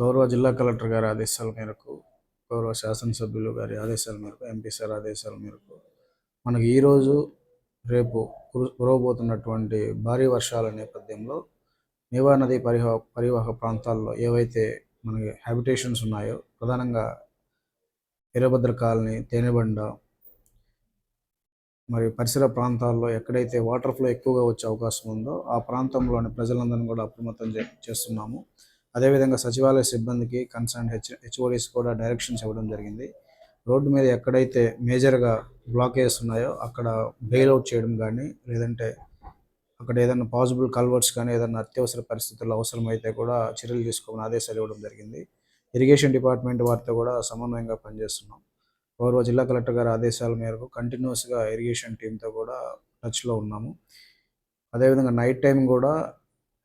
గౌరవ జిల్లా కలెక్టర్ గారి ఆదేశాల మేరకు గౌరవ శాసనసభ్యులు గారి ఆదేశాల మేరకు ఎంపీ సార్ ఆదేశాల మేరకు మనకి ఈరోజు రేపు కురవబోతున్నటువంటి భారీ వర్షాల నేపథ్యంలో నివా నది పరివా పరివాహక ప్రాంతాల్లో ఏవైతే మనకి హ్యాబిటేషన్స్ ఉన్నాయో ప్రధానంగా వీరభద్ర కాలనీ తేనెబండ మరి పరిసర ప్రాంతాల్లో ఎక్కడైతే వాటర్ ఫ్లో ఎక్కువగా వచ్చే అవకాశం ఉందో ఆ ప్రాంతంలోని ప్రజలందరినీ కూడా అప్రమత్తం చే- చేస్తున్నాము. అదేవిధంగా సచివాలయ సిబ్బందికి కన్సర్న్ హెచ్ హెచ్ఓడిస్ కూడా డైరెక్షన్స్ ఇవ్వడం జరిగింది. రోడ్డు మీద ఎక్కడైతే మేజర్గా బ్లాకేజెస్ ఉన్నాయో అక్కడ బెయిల్అవుట్ చేయడం కానీ లేదంటే అక్కడ ఏదైనా పాసిబుల్ కల్వర్ట్స్ కానీ ఏదైనా అత్యవసర పరిస్థితుల్లో అవసరమైతే కూడా చర్యలు తీసుకోమని ఆదేశాలు ఇవ్వడం జరిగింది. ఇరిగేషన్ డిపార్ట్మెంట్ వారితో కూడా సమన్వయంగా పనిచేస్తున్నాం. గౌరవ జిల్లా కలెక్టర్ గారి ఆదేశాల మేరకు కంటిన్యూస్గా ఇరిగేషన్ టీంతో కూడా టచ్లో ఉన్నాము. అదేవిధంగా నైట్ టైం కూడా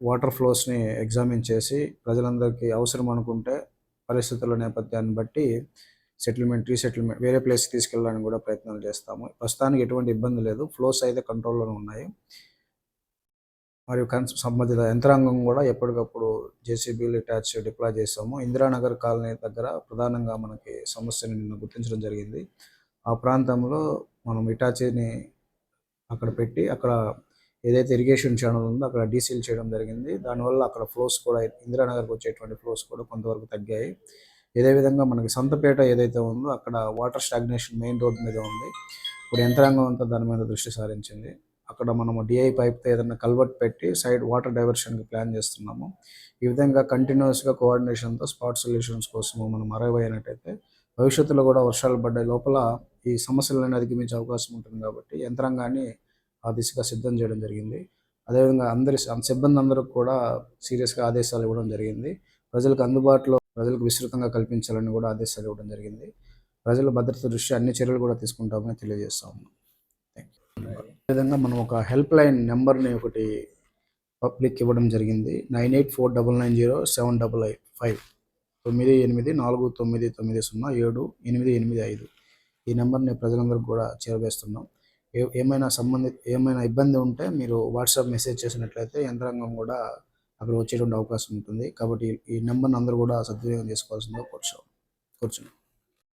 వాటర్ ఫ్లోస్ని ఎగ్జామిన్ చేసి ప్రజలందరికీ అవసరం అనుకుంటే పరిస్థితుల నేపథ్యాన్ని బట్టి సెటిల్మెంట్ రీసెటిల్మెంట్ వేరే ప్లేస్కి తీసుకెళ్ళడానికి కూడా ప్రయత్నాలు చేస్తాము. ప్రస్తుతానికి ఎటువంటి ఇబ్బంది లేదు. ఫ్లోస్ అయితే కంట్రోల్లోనే ఉన్నాయి. మరియు కన్ సంబంధిత యంత్రాంగం కూడా ఎప్పటికప్పుడు జేసీబీలు అటాచ్ డిప్లాయ్ చేసాము ఇందిరానగర్ కాలనీ దగ్గర ప్రధానంగా మనకి సమస్యని నిన్న గుర్తించడం జరిగింది. ఆ ప్రాంతంలో మనం ఇటాచీని అక్కడ పెట్టి అక్కడ ఏదైతే ఇరిగేషన్ ఛానల్ ఉందో అక్కడ డీసీల్ చేయడం జరిగింది. దానివల్ల అక్కడ ఫ్లోస్ కూడా ఇందిరానగర్కి వచ్చేటువంటి ఫ్లోస్ కూడా కొంతవరకు తగ్గాయి. ఇదే విధంగా మనకి సంతపేట ఏదైతే ఉందో అక్కడ వాటర్ స్టాగ్నేషన్ మెయిన్ రోడ్ మీద ఉంది. ఇప్పుడు యంత్రాంగం అంతా దాని మీద దృష్టి సారించింది. అక్కడ మనము డిఐ పైప్తో ఏదైనా కల్వర్ట్ పెట్టి సైడ్ వాటర్ డైవర్షన్కి ప్లాన్ చేస్తున్నాము. ఈ విధంగా కంటిన్యూస్గా కోఆర్డినేషన్తో స్పాట్ సొల్యూషన్స్ కోసము మనం అరైవ్ అయినట్టయితే భవిష్యత్తులో కూడా వర్షాలు పడ్డే లోపల ఈ సమస్యలను అధిగమించే అవకాశం ఉంటుంది కాబట్టి యంత్రాంగాన్ని ఆ దిశగా సిద్ధం చేయడం జరిగింది. అదేవిధంగా అందరి సిబ్బంది అందరికి కూడా సీరియస్గా ఆదేశాలు ఇవ్వడం జరిగింది. ప్రజలకు అందుబాటులో ప్రజలకు విస్తృతంగా కల్పించాలని కూడా ఆదేశాలు ఇవ్వడం జరిగింది. ప్రజల భద్రత దృష్ట్యా అన్ని చర్యలు కూడా తీసుకుంటామని తెలియజేస్తా ఉన్నాం. విధంగా అదేవిధంగా మనం ఒక హెల్ప్ లైన్ నెంబర్ని ఒకటి పబ్లిక్ ఇవ్వడం జరిగింది. Nine eight four double nine zero seven double eight five. తొమ్మిది ఎనిమిది నాలుగు తొమ్మిది తొమ్మిది సున్నా ఏడు ఎనిమిది ఎనిమిది ఐదు. ఈ నెంబర్ని ప్రజలందరికీ కూడా చేరవేస్తున్నాం. ఏమైనా సంబంధి ఏమైనా ఇబ్బంది ఉంటే మీరు వాట్సాప్ మెసేజ్ చేసినట్లయితే యంత్రాంగం కూడా అక్కడ వచ్చేటువంటి అవకాశం ఉంటుంది. కాబట్టి ఈ నెంబర్ని అందరూ కూడా సద్వినియోగం చేసుకోవాల్సిందిగా కూర్చో కూర్చున్నాం.